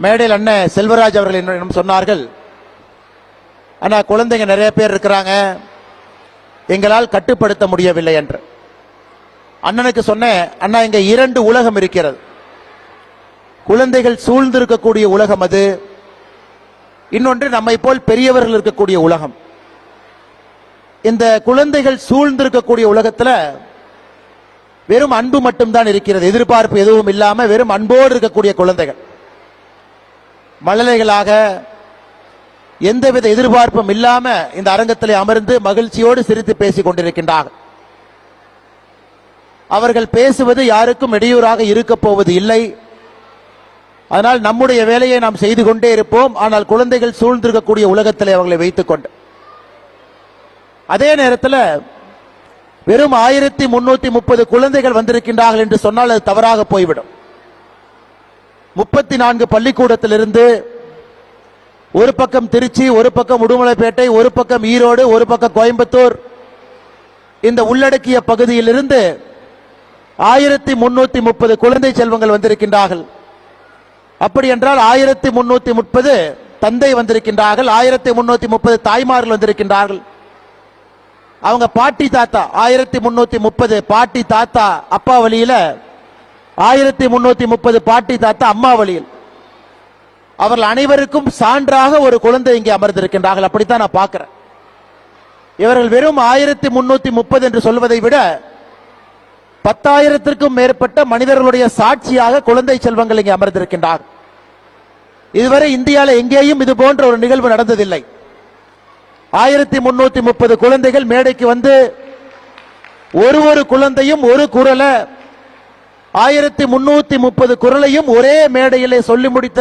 மேடையில் அண்ணன் செல்வராஜ் அவர்கள் என்னிடம் சொன்னார்கள். அண்ணா குழந்தைங்க நிறைய பேர் இருக்கிறாங்க. எங்களால் கட்டுப்படுத்த முடியவில்லை என்று. அண்ணனுக்கு சொன்னேன் அண்ணா இங்க இரண்டு உலகம் இருக்கிறது. குழந்தைகள் சூழ்ந்திருக்கக்கூடிய உலகம் அது. இன்னொன்று நம்மை போல் பெரியவர்கள் இருக்கக்கூடிய உலகம். இந்த குழந்தைகள் சூழ்ந்திருக்கக்கூடிய உலகத்தில் வெறும் அன்பு மட்டும்தான் இருக்கிறது. எதிர்பார்ப்பு எதுவும் இல்லாமல் வெறும் அன்போடு இருக்கக்கூடிய குழந்தைகள். மழலைகளாக எந்தவித எதிர்பார்ப்பும் இல்லாம இந்த அரங்கத்திலே அமர்ந்து மகிழ்ச்சியோடு சிரித்து பேசிக் கொண்டிருக்கின்றார்கள் அவர்கள் பேசுவது யாருக்கும் இடையூறாக இருக்க போவது இல்லை. அதனால் நம்முடைய வேலையை நாம் செய்து கொண்டே இருப்போம். ஆனால் குழந்தைகள் சூழ்ந்திருக்கக்கூடிய உலகத்தில் அவர்களை வைத்துக் கொண்டு. அதே நேரத்தில் வெறும் ஆயிரத்தி முன்னூத்தி முப்பது குழந்தைகள் வந்திருக்கின்றார்கள் என்று சொன்னால் அது தவறாக போய்விடும். முப்பத்தி நான்கு பள்ளிக்கூடத்திலிருந்து ஒரு பக்கம் திருச்சி ஒரு பக்கம் உடுமலைப்பேட்டை ஒரு பக்கம் ஈரோடு ஒரு பக்கம் கோயம்புத்தூர். இந்த உள்ளடக்கிய பகுதியிலிருந்து ஆயிரத்தி முன்னூத்தி முப்பது குழந்தை செல்வங்கள் வந்திருக்கின்றார்கள். அப்படி என்றால் ஆயிரத்தி முன்னூத்தி முப்பது தந்தை வந்திருக்கின்றார்கள் ஆயிரத்தி முன்னூத்தி முப்பது தாய்மார்கள் வந்திருக்கின்றார்கள். அவங்க பாட்டி தாத்தா ஆயிரத்தி முன்னூத்தி முப்பது பாட்டி தாத்தா அப்பா வழியில ஆயிரத்தி முன்னூத்தி முப்பது பாட்டி தாத்தா அம்மா வழியில் அவர்கள் அனைவருக்கும் சான்றாக ஒரு குழந்தை இங்கே அமர்ந்திருக்கின்றார்கள். அப்படித்தான் நான் பார்க்கிறேன். இவர்கள் வெறும் ஆயிரத்தி முன்னூத்தி முப்பது என்று சொல்வதை விட பத்தாயிரத்திற்கும் மேற்பட்ட மனிதர்களுடைய சாட்சியாக குழந்தை செல்வங்கள் இங்கே அமர்ந்திருக்கின்றார். இதுவரை இந்தியாவில் எங்கேயும் இது போன்ற ஒரு நிகழ்வு நடந்ததில்லை. ஆயிரத்தி முன்னூத்தி முப்பது குழந்தைகள் மேடைக்கு வந்து ஒரு ஒரு குழந்தையும் ஒரு குரலை ஆயிரத்தி முன்னூத்தி முப்பது குரலையும் ஒரே மேடையிலே சொல்லி முடித்த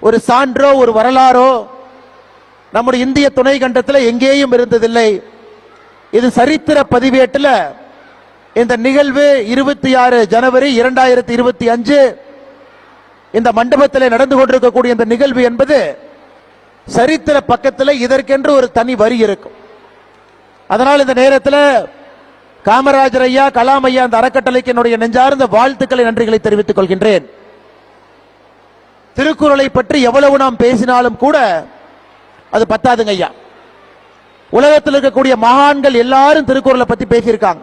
ஒரு சான்றோ ஒரு வரலாறோ நம்முடைய இந்திய துணை கண்டத்தில் எங்கேயும் இருந்ததில்லை. இது சரித்திர பதிவேட்டில் இந்த நிகழ்வு இருபத்தி ஆறு ஜனவரி இரண்டாயிரத்தி இருபத்தி அஞ்சு இந்த மண்டபத்தில் நடந்து கொண்டிருக்கக்கூடிய இந்த நிகழ்வு என்பது சரித்திர பக்கத்தில் இதற்கென்று ஒரு தனி வரி இருக்கும். அதனால் இந்த நேரத்தில் காமராஜர் ஐயா கலாம் ஐயா அந்த அறக்கட்டளைக்கு என்னுடைய நெஞ்சார்ந்த வாழ்த்துக்களை நன்றிகளை தெரிவித்துக் கொள்கின்றேன். திருக்குறளை பற்றி எவ்வளவு நாம் பேசினாலும் கூட அது பத்தாதுங்க ஐயா. உலகத்தில் இருக்கக்கூடிய மகான்கள் எல்லாரும் திருக்குறளை பத்தி பேசியிருக்காங்க.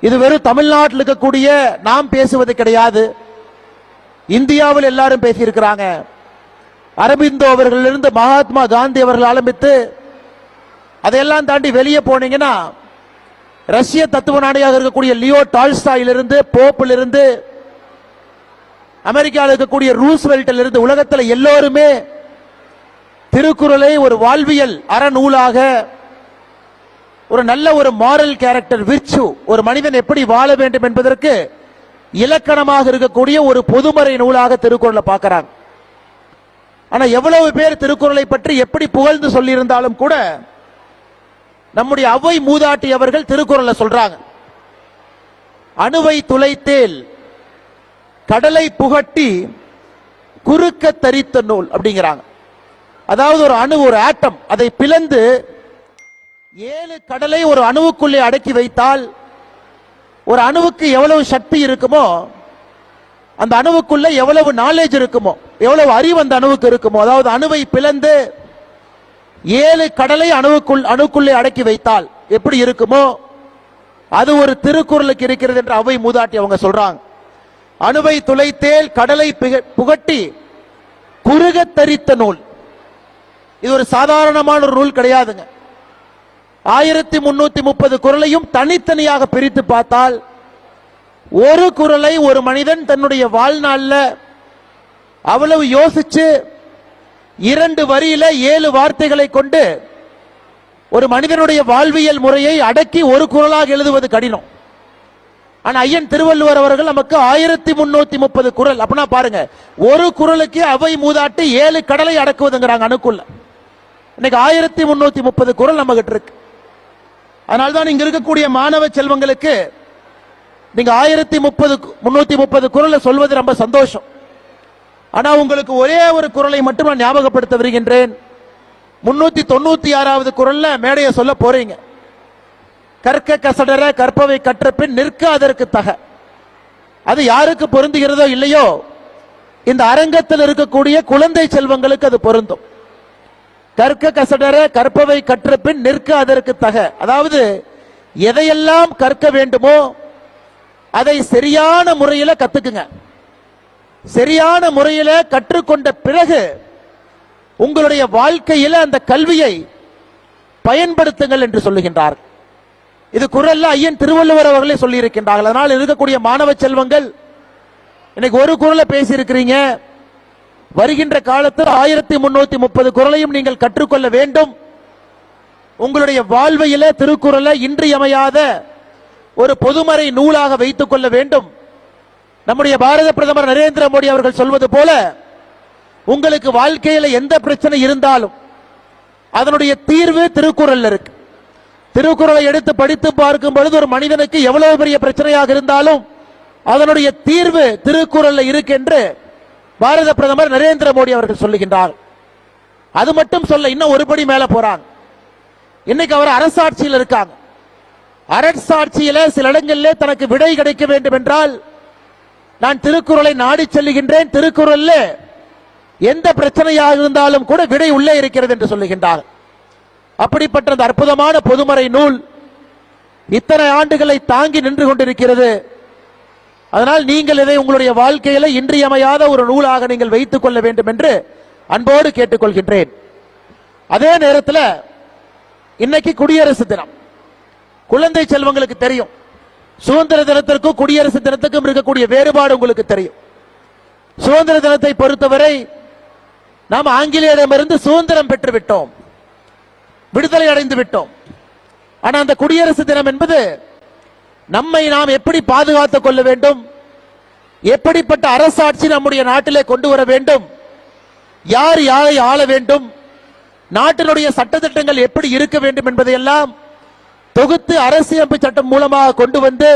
இது வெறும் தமிழ்நாட்டில் இருக்கக்கூடிய நாம் பேசுவது கிடையாது. இந்தியாவில் எல்லாரும் பேசியிருக்கிறாங்க. அரபிந்தோ அவர்களிலிருந்து மகாத்மா காந்தி அவர்கள் ஆரம்பித்து அதையெல்லாம் தாண்டி வெளியே போனீங்கன்னா ரஷ்ய தத்துவ நாடியாக இருக்கக்கூடிய லியோ டால்ஸ்டாயிலிருந்து போப்பிலிருந்து அமெரிக்காவில் இருக்கக்கூடிய ரூஸ்வெல்ட்டில் இருந்து உலகத்தில் எல்லோருமே திருக்குறளை ஒரு வாழ்வியல் அறநூலாக ஒரு நல்ல ஒரு மாரல் கேரக்டர் விர்ச்சு ஒரு மனிதன் எப்படி வாழ வேண்டும் என்பதற்கு இலக்கணமாக இருக்கக்கூடிய ஒரு பொதுமறை நூலாக திருக்குறளை பார்க்கிறாங்க. ஆனா எவ்வளவு பேர் திருக்குறளை பற்றி எப்படி புகழ்ந்து சொல்லியிருந்தாலும் கூட நம்முடைய அவை மூதாட்டி அவர்கள் திருக்குறளை சொல்றாங்க. அணுவை துளைத்தேல் கடலை புகட்டி குறுக்க தரித்த நூல் அப்படிங்கிறாங்க. அதாவது ஒரு அணு ஒரு ஆட்டம். அதை பிளந்து ஏழு கடலை ஒரு அணுவுக்குள்ளே அடக்கி வைத்தால் ஒரு அணுவுக்கு எவ்வளவு சக்தி இருக்குமோ அந்த அணுவுக்குள்ள எவ்வளவு நாலேஜ் இருக்குமோ எவ்வளவு அறிவு அந்த அணுவுக்கு இருக்குமோ அதாவது அணுவை பிளந்து ஏழு கடலை அணுவுக்குள் அணுக்குள்ளே அடக்கி வைத்தால் எப்படி இருக்குமோ? அது ஒரு திருக்குறளுக்கு இருக்கிறது என்று அவை மூதாட்டி அவங்க சொல்றாங்க. அணுவை துளைத்தேல் கடலை புகட்டி குறுக தரித்த நூல். இது ஒரு சாதாரணமான ஒரு நூல் கிடையாதுங்க. ஆயிரத்தி முன்னூத்தி முப்பது குரலையும் தனித்தனியாக பிரித்து பார்த்தால் ஒரு குரலை ஒரு மனிதன் தன்னுடைய வாழ்நாளில் அவ்வளவு யோசிச்சு இரண்டு வரியில ஏழு வார்த்தைகளை கொண்டு ஒரு மனிதனுடைய வாழ்வியல் முறையை அடக்கி ஒரு குரலாக எழுதுவது கடினம். ஆனா ஐயன் திருவள்ளுவர் அவர்கள் நமக்கு ஆயிரத்தி முன்னூத்தி முப்பது குரல். அப்படின்னா பாருங்க ஒரு குரலுக்கு அவை மூதாட்டி ஏழு கடலை அடக்குவதுங்கிறாங்க அணுக்குள்ள இன்னைக்கு ஆயிரத்தி முன்னூத்தி முப்பது குரல் நம்ம கிட்ட இருக்கு. அதனால்தான் இங்க இருக்கக்கூடிய மாணவ செல்வங்களுக்கு நீங்க ஆயிரத்தி முப்பது முன்னூத்தி முப்பது குரலை சொல்வது ரொம்ப சந்தோஷம். ஆனா உங்களுக்கு ஒரே ஒரு குரலை மட்டும் நான் ஞாபகப்படுத்த வருகின்றேன் முன்னூத்தி தொண்ணூத்தி ஆறாவது குரல்ல மேடைய சொல்ல போறீங்க. கற்க கசடர கற்பவை கற்ற பின் நிற்க அதற்கு தக. அது யாருக்கு பொருந்துகிறதோ இல்லையோ இந்த அரங்கத்தில் இருக்கக்கூடிய குழந்தை செல்வங்களுக்கு அது பொருந்தும். கற்க கசடர கற்பவை கற்ற பின் நிற்க அதற்கு தக. அதாவது எதையெல்லாம் கற்க வேண்டுமோ அதை சரியான முறையில் கத்துக்குங்க. சரியான முறையில கற்றுக்கொண்ட பிறகு உங்களுடைய வாழ்க்கையில அந்த கல்வியை பயன்படுத்துங்கள் என்று சொல்லுகின்றார். இது குரல்ல ஐயன் திருவள்ளுவர் அவர்களே சொல்லி இருக்கின்றார்கள் அதனால் இருக்கக்கூடிய மாணவ செல்வங்கள் இன்னைக்கு ஒரு குரலை பேசியிருக்கிறீங்க. வருகின்ற காலத்தில் ஆயிரத்தி முன்னூத்தி முப்பது குரலையும் நீங்கள் கற்றுக்கொள்ள வேண்டும். உங்களுடைய வாழ்வையில திருக்குறளை இன்றியமையாத ஒரு பொதுமறை நூலாக வைத்துக் கொள்ள வேண்டும். நம்முடைய பாரத பிரதமர் நரேந்திர மோடி அவர்கள் சொல்வது போல உங்களுக்கு வாழ்க்கையில எந்த பிரச்சனை இருந்தாலும் அதனுடைய தீர்வு திருக்குறள் இருக்கு. திருக்குறளை எடுத்து படித்து பார்க்கும் பொழுது ஒரு மனிதனுக்கு எவ்வளவு பெரிய பிரச்சனையாக இருந்தாலும் அதனுடைய தீர்வு திருக்குறள்ல இருக்கு என்று பாரத பிரதமர் நரேந்திர மோடி அவர்கள் சொல்லுகின்றார். அது மட்டும் சொல்ல இன்னும் ஒருபடி மேல போறாங்க. இன்னைக்கு அவர் அரசாட்சியில் இருக்காங்க. அரசாட்சியில சில இடங்களிலே தனக்கு விடை கிடைக்க வேண்டும் என்றால் நான் திருக்குறளை நாடி செல்லுகின்றேன் திருக்குறள்ல எந்த பிரச்சனையாக இருந்தாலும் கூட விடை உள்ளே இருக்கிறது என்று சொல்லுகின்றார். அப்படிப்பட்ட அந்த அற்புதமான பொதுமறை நூல் இத்தனை ஆண்டுகளை தாங்கி நின்று கொண்டிருக்கிறது. அதனால் நீங்கள் இதை உங்களுடைய வாழ்க்கையில இன்றியமையாத ஒரு நூலாக நீங்கள் வைத்துக் கொள்ள வேண்டும் என்று அன்போடு கேட்டுக்கொள்கின்றேன். அதே நேரத்தில் இன்னைக்கு குடியரசு தினம். குழந்தை செல்வங்களுக்கு தெரியும். சுதந்திர தினத்திற்கும் குடியரசு தினத்துக்கும் இருக்கக்கூடிய வேறுபாடு உங்களுக்கு தெரியும். சுதந்திர தினத்தை பொறுத்தவரை நாம் ஆங்கிலேயரிடமிருந்து சுதந்திரம் பெற்று விட்டோம் விடுதலை அடைந்து விட்டோம். ஆனா அந்த குடியரசு தினம் என்பது நம்மை நாம் எப்படி பாதுகாத்துக் கொள்ள வேண்டும்? எப்படிப்பட்ட அரசாட்சி நம்முடைய நாட்டிலே கொண்டு வர வேண்டும்? யார் யாரை ஆள வேண்டும்? நாட்டினுடைய சட்டத்திட்டங்கள் எப்படி இருக்க வேண்டும் என்பதையெல்லாம் தொகுத்து அரசியமைப்பு சட்டம் மூலமாக கொண்டு வந்து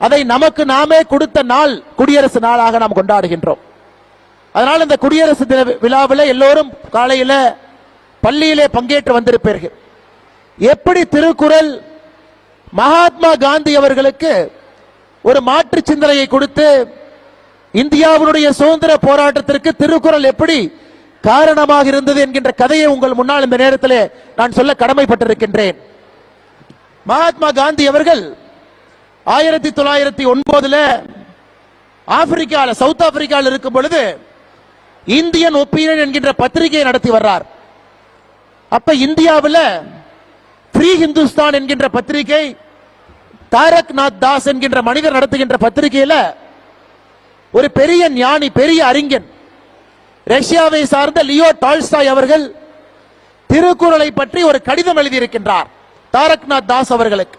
அதை நமக்கு நாமே கொடுத்த நாள் குடியரசு நாளாக நாம் கொண்டாடுகின்றோம். அதனால் இந்த குடியரசு தின விழாவில் எல்லோரும் காலையில் பள்ளியிலே பங்கேற்று வந்திருப்பீர்கள். எப்படி திருக்குறள் மகாத்மா காந்தி அவர்களுக்கு ஒரு மாற்று சிந்தனையை கொடுத்து இந்தியாவினுடைய சுதந்திர போராட்டத்திற்கு திருக்குறள் எப்படி காரணமாக இருந்தது என்கின்ற கதையை உங்கள் முன்னால் இந்த நேரத்தில் நான் சொல்ல கடமைப்பட்டிருக்கின்றேன். மகாத்மா காந்தி அவர்கள் ஆயிரத்தி தொள்ளாயிரத்தி ஒன்பதுல ஆப்பிரிக்கால சவுத் ஆப்பிரிக்காவில் இருக்கும் பொழுது இந்தியன் ஒப்பீனியன் என்கின்ற பத்திரிகையை நடத்தி வர்றார். அப்ப இந்தியாவில் ஃப்ரீ ஹிந்துஸ்தான் என்கின்ற பத்திரிகை தாரக் நாத் தாஸ் என்கின்ற மனிதர் நடத்துகின்ற பத்திரிகையில் ஒரு பெரிய ஞானி பெரிய அறிஞன் ரஷ்யாவை சார்ந்த லியோ டால்ஸ்டாய் அவர்கள் திருக்குறளை பற்றி ஒரு கடிதம் எழுதியிருக்கின்றார். தாரக்நாத் தாஸ் அவர்களுக்கு.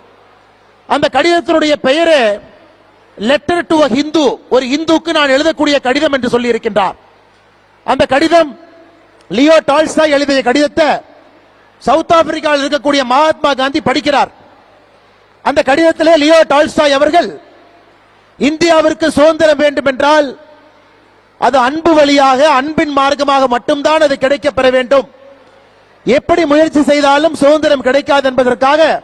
அந்த கடிதத்தினுடைய பெயரே லெட்டர் டு ஹிந்து ஒரு இந்துக்கு நான் எழுதக்கூடிய கடிதம் என்று சொல்லி இருக்கின்றார் அந்த கடிதம் லியோ டால்ஸ்டாய் எழுதிய கடிதத்தை சவுத் ஆப்பிரிக்காவில் இருக்கக்கூடிய மகாத்மா காந்தி படிக்கிறார். அந்த கடிதத்திலே லியோ டால்ஸ்டாய் அவர்கள் இந்தியாவிற்கு சுதந்திரம் வேண்டும் என்றால் அது அன்பு வழியாக அன்பின் மார்க்கமாக மட்டும்தான் அது கிடைக்கப்பெற வேண்டும். எப்படி முயற்சி செய்தாலும் சுதந்திரம் கிடைக்காது என்பதற்காக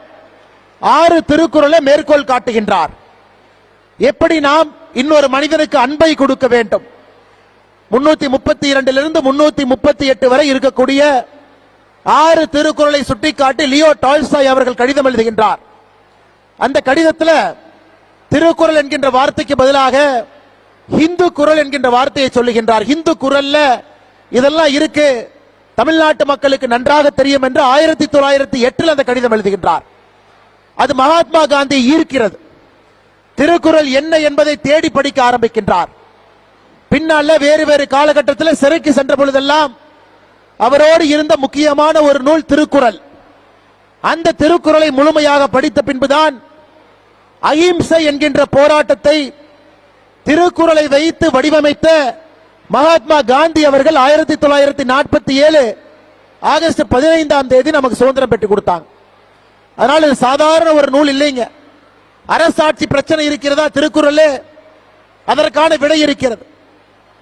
ஆறு திருக்குறளை மேற்கோள் காட்டுகின்றார். எப்படி நாம் இன்னொரு மனிதனுக்கு அன்பை கொடுக்க வேண்டும்? முன்னூத்தி முப்பத்தி இரண்டிலிருந்து முன்னூத்தி முப்பத்தி எட்டு வரை இருக்கக்கூடிய ஆறு திருக்குறளை சுட்டிக்காட்டி லியோ டால்ஸ்டாய் அவர்கள் கடிதம் எழுதுகின்றார். அந்த கடிதத்தில் திருக்குறள் என்கின்ற வார்த்தைக்கு பதிலாக ஹிந்து குரல் என்கின்ற வார்த்தையை சொல்லுகின்றார். ஹிந்து குரல்ல இதெல்லாம் இருக்கு. தமிழ்நாட்டு மக்களுக்கு நன்றாக தெரியும் என்று ஆயிரத்தி தொள்ளாயிரத்தி எட்டில் அந்த கடிதம் எழுதுகின்றார். அது மகாத்மா காந்தி ஈர்க்கிறது. திருக்குறள் என்ன என்பதை தேடி படிக்க ஆரம்பிக்கின்றார். பின்னால வேறு வேறு காலகட்டத்தில் சிறைக்கு சென்ற பொழுதெல்லாம் அவரோடு இருந்த முக்கியமான ஒரு நூல் திருக்குறள். அந்த திருக்குறளை முழுமையாக படித்த பின்புதான் அஹிம்சை என்கின்ற போராட்டத்தை திருக்குறளை வைத்து வடிவமைத்த மகாத்மா காந்தி அவர்கள் ஆயிரத்தி தொள்ளாயிரத்தி நாற்பத்தி ஏழு ஆகஸ்ட் பதினைந்தாம் தேதி நமக்கு சுதந்திரம் பெற்று கொடுத்தாங்க. அதனால இது சாதாரண ஒரு நூல் இல்லைங்க. அரசாட்சி பிரச்சனை இருக்கிறதா திருக்குறள்? அதற்கான விடை இருக்கிறது.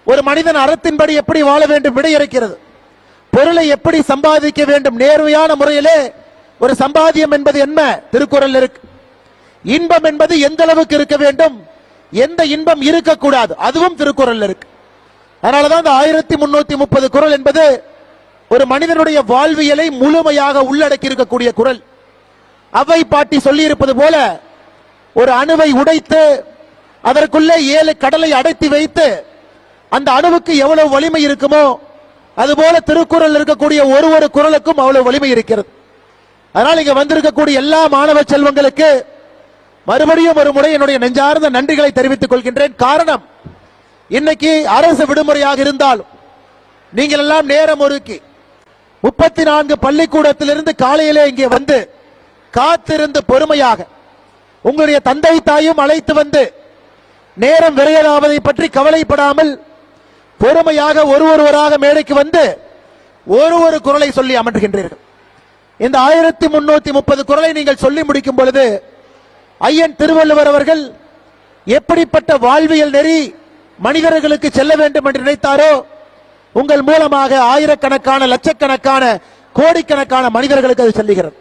ஒரு மனிதன் அறத்தின்படி எப்படி வாழ வேண்டும் விடை இருக்கிறது. பொருளை எப்படி சம்பாதிக்க வேண்டும்? நேர்மையான முறையிலே ஒரு சம்பாதியம் என்பது என்ன? திருக்குறள் இருக்கு. இன்பம் என்பது எந்த அளவுக்கு இருக்க வேண்டும்? எந்த இன்பம் இருக்கக்கூடாது? அதுவும் திருக்குறள் இருக்கு. அதனாலதான் இந்த ஆயிரத்தி முன்னூத்தி முப்பது குரல் என்பது ஒரு மனிதனுடைய வாழ்வியலை முழுமையாக உள்ளடக்கி இருக்கக்கூடிய குரல். அவை பாட்டி சொல்லி இருப்பது போல ஒரு அணுவை உடைத்து அதற்குள்ளே ஏழு கடலை அடைத்து வைத்து அந்த அணுவுக்கு எவ்வளவு வலிமை இருக்குமோ அதுபோல திருக்குறள் இருக்கக்கூடிய ஒரு ஒரு குரலுக்கும் அவ்வளவு வலிமை இருக்கிறது. அதனால் இங்க வந்திருக்கக்கூடிய எல்லா மாணவ செல்வங்களுக்கு மறுபடியும் ஒரு முறை என்னுடைய நெஞ்சார்ந்த நன்றிகளை தெரிவித்துக் கொள்கின்றேன். காரணம் இன்னைக்கு அரசு விடுமுறையாக இருந்தாலும் நீங்கள் எல்லாம் நேரம் ஒதுக்கி முப்பத்தி நான்கு பள்ளிக்கூடத்திலிருந்து காலையிலே இங்கே வந்து காத்திருந்து பொறுமையாக உங்களுடைய தந்தை தாயும் அழைத்து வந்து நேரம் விரையலாவதை பற்றி கவலைப்படாமல் பொறுமையாக ஒரு ஒருவராக மேடைக்கு வந்து ஒரு ஒரு குரலை சொல்லி அமர்கின்றீர்கள். இந்த ஆயிரத்தி முன்னூத்தி முப்பது குரலை நீங்கள் சொல்லி முடிக்கும் பொழுது ஐயன் திருவள்ளுவர் அவர்கள் எப்படிப்பட்ட வாழ்வியல் நெறி மனிதர்களுக்கு செல்ல வேண்டும் என்று நினைத்தாரோ? உங்கள் மூலமாக ஆயிரக்கணக்கான லட்சக்கணக்கான கோடிக்கணக்கான மனிதர்களுக்கு அது செல்லுகிறது.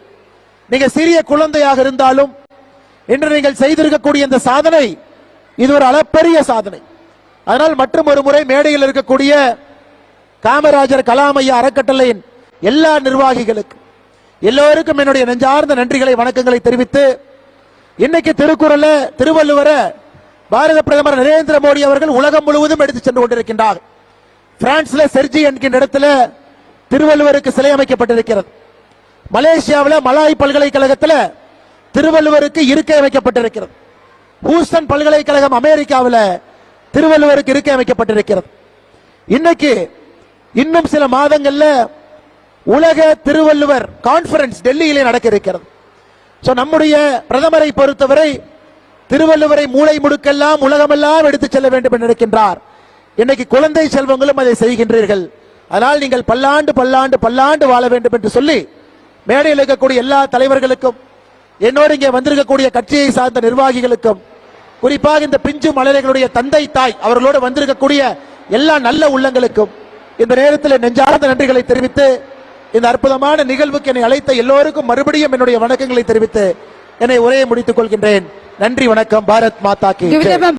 நீங்க சிறிய குழந்தையாக இருந்தாலும் இன்று நீங்கள் செய்திருக்கக்கூடிய இந்த சாதனை இது ஒரு அளப்பரிய சாதனை. அதனால் மற்றும் ஒரு முறை மேடையில் இருக்கக்கூடிய காமராஜர் கலாமையா அறக்கட்டளையின் எல்லா நிர்வாகிகளுக்கு எல்லோருக்கும் என்னுடைய நெஞ்சார்ந்த நன்றிகளை வணக்கங்களை தெரிவித்து இன்னைக்கு திருக்குறள திருவள்ளுவரை பாரத பிரதமர் நரேந்திர மோடி அவர்கள் உலகம் முழுவதும் எடுத்து சென்று கொண்டிருக்கின்றார். பிரான்ஸ்ல செர்ஜி என்கின்ற இடத்துல திருவள்ளுவருக்கு சிலை அமைக்கப்பட்டிருக்கிறது. மலேசியாவில் மலாய் பல்கலைக்கழகத்தில் திருவள்ளுவருக்கு இருக்கை அமைக்கப்பட்டிருக்கிறது. ஹூஸ்டன் பல்கலைக்கழகம் அமெரிக்காவில் திருவள்ளுவருக்கு இருக்கை அமைக்கப்பட்டிருக்கிறது. இன்னைக்கு இன்னும் சில மாதங்கள்ல உலக திருவள்ளுவர் கான்ஃபரன்ஸ் டெல்லியிலே நடக்க இருக்கிறது ஸோ நம்முடைய பிரதமரை பொறுத்தவரை திருவள்ளுவரை மூளை முடுக்கெல்லாம் உலகமெல்லாம் எடுத்துச் செல்ல வேண்டும் என்று நினைக்கின்றார். இன்னைக்கு குழந்தை செல்வங்களும் அதை செய்கின்றீர்கள். அதனால் நீங்கள் பல்லாண்டு பல்லாண்டு பல்லாண்டு வாழ வேண்டும் என்று சொல்லி மேடையில் இருக்கக்கூடிய எல்லா தலைவர்களுக்கும் என்னோடு இங்கே வந்திருக்கக்கூடிய கட்சியை சார்ந்த நிர்வாகிகளுக்கும் குறிப்பாக இந்த பிஞ்சு மலரைகளுடைய தந்தை தாய் அவர்களோடு வந்திருக்கக்கூடிய எல்லா நல்ல உள்ளங்களுக்கும் இந்த நேரத்தில் நெஞ்சார்ந்த நன்றிகளை தெரிவித்து இந்த அற்புதமான நிகழ்வுக்கு என்னை அழைத்த எல்லோருக்கும் மறுபடியும் என்னுடைய வணக்கங்களை தெரிவித்து என்னை உரையை முடித்துக் கொள்கின்றேன். நன்றி வணக்கம் பாரத் மாதா கி